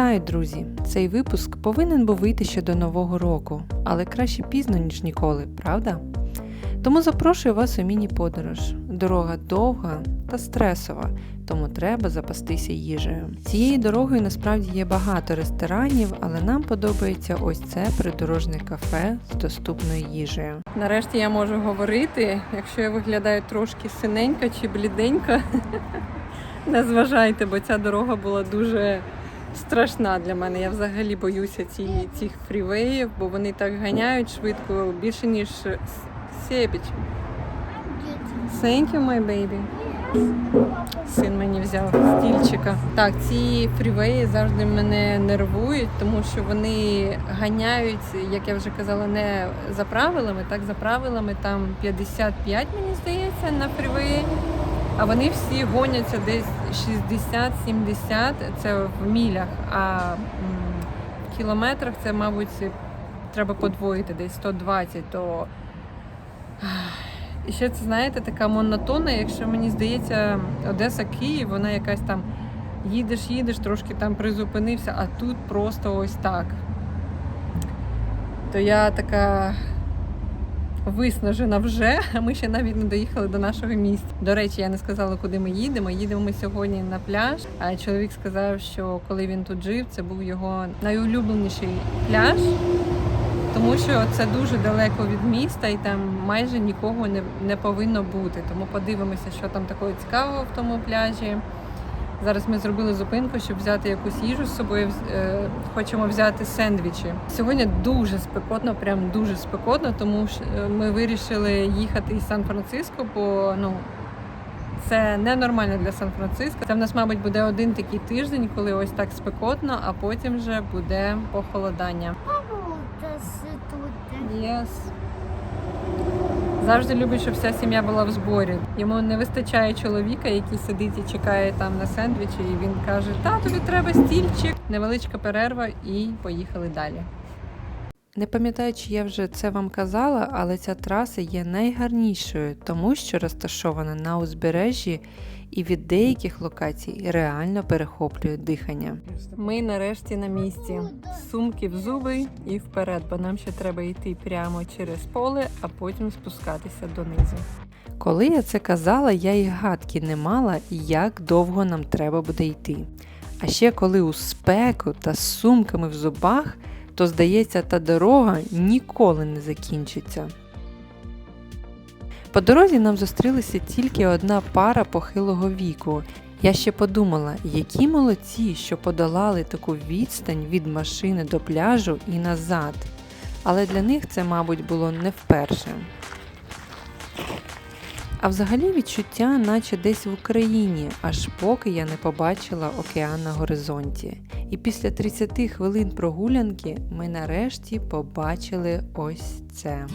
Вітаю, друзі! Цей випуск повинен був вийти ще до Нового року, але краще пізно, ніж ніколи, правда? Тому запрошую вас у міні-подорож. Дорога довга та стресова, тому треба запастися їжею. Цією дорогою насправді є багато ресторанів, але нам подобається ось це придорожне кафе з доступною їжею. Нарешті я можу говорити, якщо я виглядаю трошки синенька чи бліденька. Не зважайте, бо ця дорога була дуже страшна для мене. Я взагалі боюся ці, цих фрівеїв, бо вони так ганяють швидко, більше ніж сєбіч. Thank you, my baby. Син мені взяв стільчика. Так, ці фрівеї завжди мене нервують, тому що вони ганяють, як я вже казала, не за правилами, так за правилами там 55, мені здається, на фрівеї. А вони всі гоняться десь 60-70, це в мілях, а в кілометрах це, мабуть, треба подвоїти, десь 120, то і ще це, знаєте, така монотонна, якщо мені здається, Одеса Київ, вона якась там їдеш, їдеш, трошки там призупинився, а тут просто ось так. То я така виснажена вже, а ми ще навіть не доїхали до нашого місця. До речі, я не сказала, куди ми їдемо. Їдемо ми сьогодні на пляж. А чоловік сказав, що коли він тут жив, це був його найулюбленіший пляж. Тому що це дуже далеко від міста і там майже нікого не, не повинно бути. Тому подивимося, що там такого цікавого в тому пляжі. Зараз ми зробили зупинку, щоб взяти якусь їжу з собою. Е, Хочемо взяти сендвічі. Сьогодні дуже спекотно, прям дуже спекотно, тому що е, ми вирішили їхати із Сан-Франциско, бо ну це ненормально для Сан-Франциско. Це в нас, мабуть, буде один такий тиждень, коли ось так спекотно, а потім вже буде похолодання. Yes. Завжди любить, щоб вся сім'я була в зборі. Йому не вистачає чоловіка, який сидить і чекає там на сендвічі, і він каже: Та тобі треба стільчик. Невеличка перерва, і поїхали далі. Не пам'ятаю, чи я вже це вам казала, але ця траса є найгарнішою, тому що розташована на узбережжі і від деяких локацій реально перехоплює дихання. Ми нарешті на місці. Сумки в зуби і вперед, бо нам ще треба йти прямо через поле, а потім спускатися донизу. Коли я це казала, я й гадки не мала, як довго нам треба буде йти. А ще коли у спеку та з сумками в зубах, то здається, та дорога ніколи не закінчиться. По дорозі нам зустрілася тільки одна пара похилого віку. Я ще подумала, які молодці, що подолали таку відстань від машини до пляжу і назад. Але для них це, мабуть, було не вперше. А взагалі відчуття, наче десь в Україні, аж поки я не побачила океан на горизонті. І після 30 хвилин прогулянки ми нарешті побачили ось це.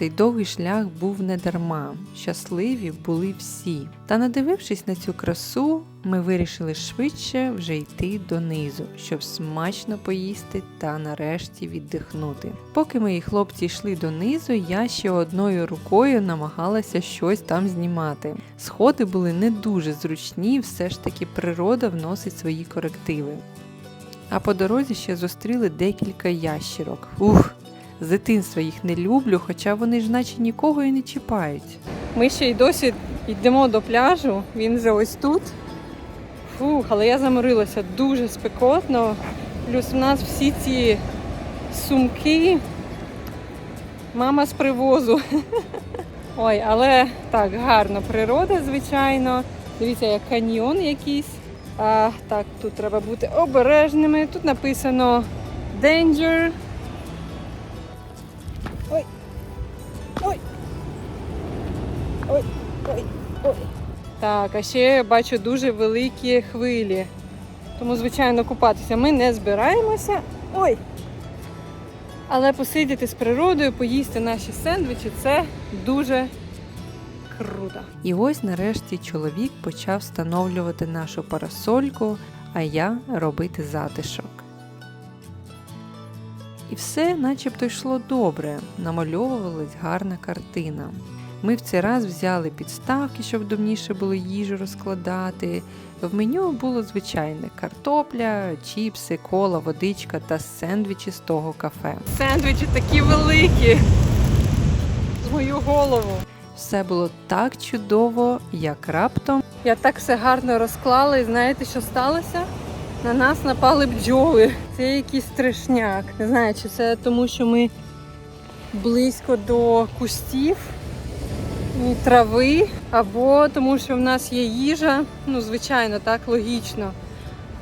Цей довгий шлях був не дарма. Щасливі були всі. Та надивившись на цю красу, ми вирішили швидше вже йти донизу, щоб смачно поїсти та нарешті віддихнути. Поки мої хлопці йшли донизу, я ще одною рукою намагалася щось там знімати. Сходи були не дуже зручні, все ж таки природа вносить свої корективи. А по дорозі ще зустріли декілька ящірок. Ух! З дитинства їх не люблю, хоча вони ж наче нікого і не чіпають. Ми ще й досі йдемо до пляжу, він вже ось тут. Фух, але я заморилася дуже спекотно. Плюс у нас всі ці сумки. Мама з привозу. Ой, але так, гарна природа, звичайно. Дивіться, як каньйон якийсь. А, Так, тут треба бути обережними. Тут написано Danger. Так, а ще бачу дуже великі хвилі. Тому, звичайно, купатися ми не збираємося. Ой! Але посидіти з природою, поїсти наші сендвічі це дуже Круто. І ось нарешті чоловік почав встановлювати нашу парасольку, а я робити затишок. І все начебто йшло добре, намальовувалась гарна картина. Ми в цей раз взяли підставки, щоб вдобніше було їжу розкладати. В меню було звичайне картопля, чіпси, кола, водичка та сендвічі з того кафе. Сендвічі такі великі. З мою голову. Все було так чудово, як раптом Я так все гарно розклала, і знаєте, що сталося? На нас напали бджоли. Це якийсь страшняк. Не знаю, чи це тому, що ми близько до кустів і трави, або тому, що в нас є їжа. Ну, звичайно, так, логічно.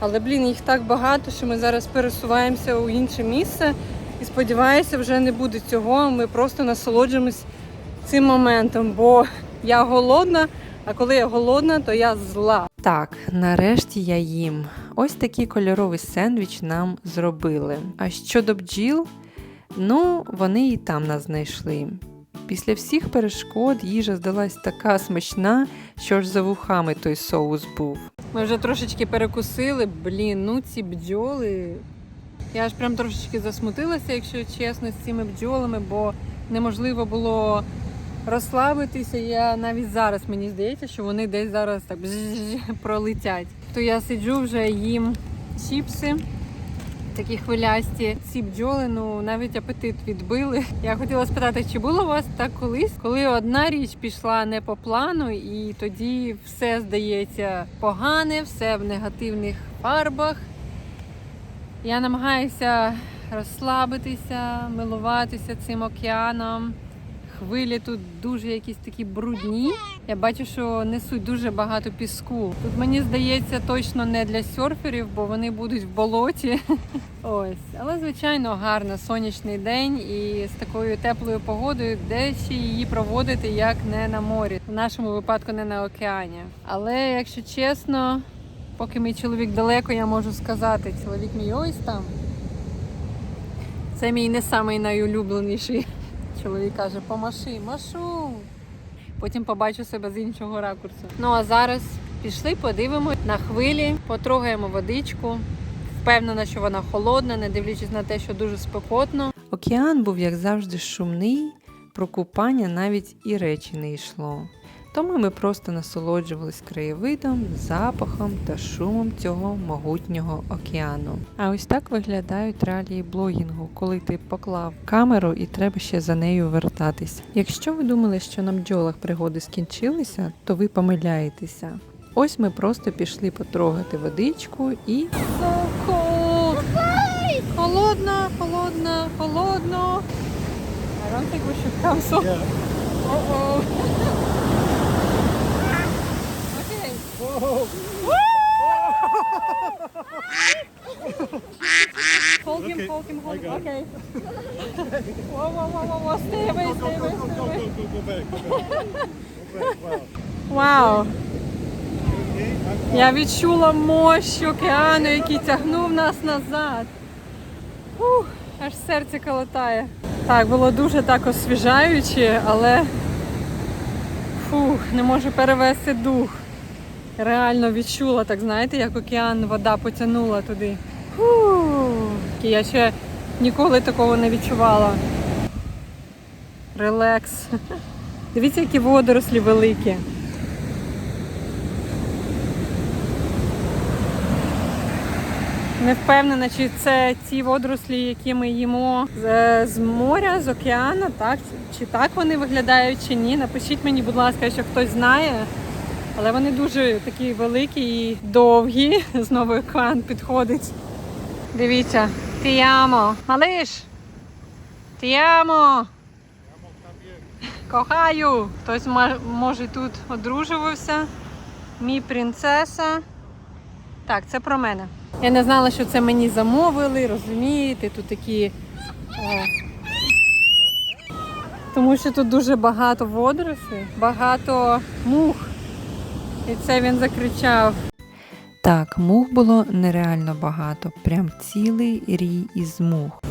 Але, блін, їх так багато, що ми зараз пересуваємося у інше місце. І сподіваюся, вже не буде цього. Ми просто насолоджуємось цим моментом, бо я голодна, а коли я голодна, то я зла. Так, нарешті я їм. Ось такий кольоровий сендвіч нам зробили. А щодо бджіл, ну, вони і там нас знайшли. Після всіх перешкод їжа здалась така смачна, що ж за вухами той соус був. Ми вже трошечки перекусили. Блін, ну ці бджоли. Я ж прям трошечки засмутилася, якщо чесно, з цими бджолами, бо неможливо було розслабитися. Я навіть зараз мені здається, що вони десь зараз так пролетять. То я сиджу вже їм чіпси. Такі хвилясті. Ці бджоли, ну навіть апетит відбили. Я хотіла спитати, чи було у вас так колись, коли одна річ пішла не по плану, і тоді все здається погане, все в негативних фарбах. Я намагаюся розслабитися, милуватися цим океаном. Хвилі тут дуже якісь такі брудні. Я бачу, що несуть дуже багато піску. Тут мені здається точно не для серферів, бо вони будуть в болоті. Ось, але звичайно гарно, сонячний день і з такою теплою погодою, де ще її проводити, як не на морі. В нашому випадку не на океані. Але якщо чесно, поки мій чоловік далеко, я можу сказати, чоловік мій ось там. Це мій не самий найулюбленіший. Чоловік каже, помаши, машу. Потім побачу себе з іншого ракурсу. Ну а зараз пішли, подивимось на хвилі, потрогаємо водичку. Впевнена, що вона холодна, не дивлячись на те, що дуже спекотно. Океан був, як завжди, шумний, про купання навіть і речі не йшло. Тому ми просто насолоджувались краєвидом, запахом та шумом цього могутнього океану. А ось так виглядають реалії блогінгу, коли ти поклав камеру і треба ще за нею вертатись. Якщо ви думали, що на бджолах пригоди скінчилися, то ви помиляєтеся. Ось ми просто пішли потрогати водичку і So cold. Холодно, холодно, холодно. I don't think we should come so. Uh-oh. okay. Hold him, hold him, hold him. Okay. whoa, whoa, whoa, whoa, whoa. Stay away, stay away, stay away. go, go back, go back. Go back, wow. Вау. Okay, I'm Я відчула мощь океану, який тягнув нас назад. Ух, аж серце колотає. Так, було дуже так освіжаюче, але фух, не можу перевести дух. Реально відчула, так знаєте, як океан, вода потягнула туди. Фух, я ще ніколи такого не відчувала. Релакс. Дивіться, які водорослі великі. Не впевнена, чи це ті водорослі, які ми їмо з, з моря, з океану, так? Чи так вони виглядають, чи ні. Напишіть мені, будь ласка, якщо хтось знає. Але вони дуже такі великі і довгі. Знову океан підходить. Дивіться, тіамо. Малиш. Тіамо. Кохаю. Хтось може тут одружувався. Мій принцеса. Так, це про мене. Я не знала, що це мені замовили, розумієте, тут такі. Тому що тут дуже багато водорослей, багато мух. І це він закричав. так, мух було нереально багато, прям цілий рій із мух.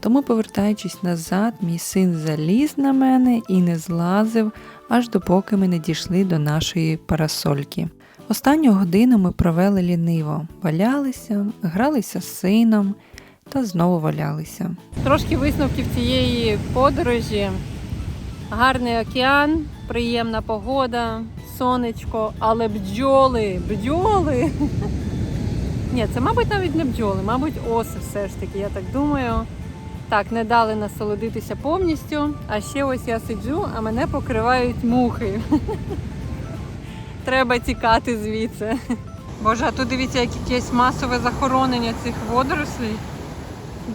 Тому, повертаючись назад, мій син заліз на мене і не злазив, аж допоки ми не дійшли до нашої парасольки. Останню годину ми провели ліниво, валялися, гралися з сином та знову валялися. Трошки висновків цієї подорожі. Гарний океан, приємна погода, сонечко, але бджоли, бджоли. Ні, це, мабуть, навіть не бджоли, мабуть, оси все ж таки, я так думаю. Так, не дали насолодитися повністю. А ще ось я сиджу, а мене покривають мухи. Треба тікати звідси. Боже, а тут дивіться, як якесь масове захоронення цих водорослей.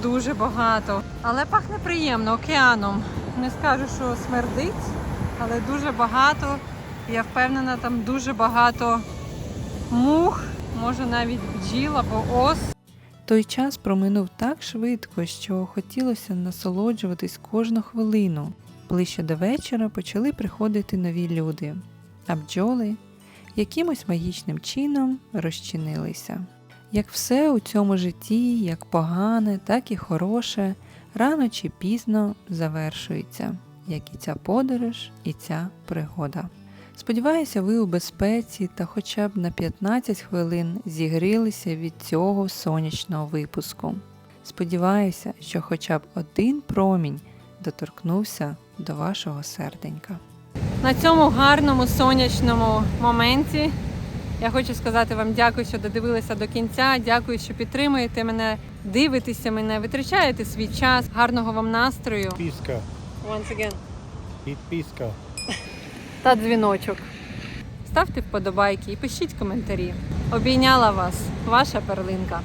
Дуже багато. Але пахне приємно океаном. Не скажу, що смердить, але дуже багато. Я впевнена, там дуже багато мух, може навіть бджіл або ос. Той час проминув так швидко, що хотілося насолоджуватись кожну хвилину. Ближче до вечора почали приходити нові люди, а бджоли якимось магічним чином розчинилися. Як все у цьому житті, як погане, так і хороше, рано чи пізно завершується, як і ця подорож, і ця пригода. Сподіваюся, ви у безпеці та хоча б на 15 хвилин зігрілися від цього сонячного випуску. Сподіваюся, що хоча б один промінь доторкнувся до вашого серденька. На цьому гарному сонячному моменті я хочу сказати вам дякую, що додивилися до кінця. Дякую, що підтримуєте мене, дивитеся мене, витрачаєте свій час. Гарного вам настрою. Підписка. Once again. Підписка. та дзвіночок. Ставте вподобайки і пишіть коментарі. Обійняла вас, ваша перлинка.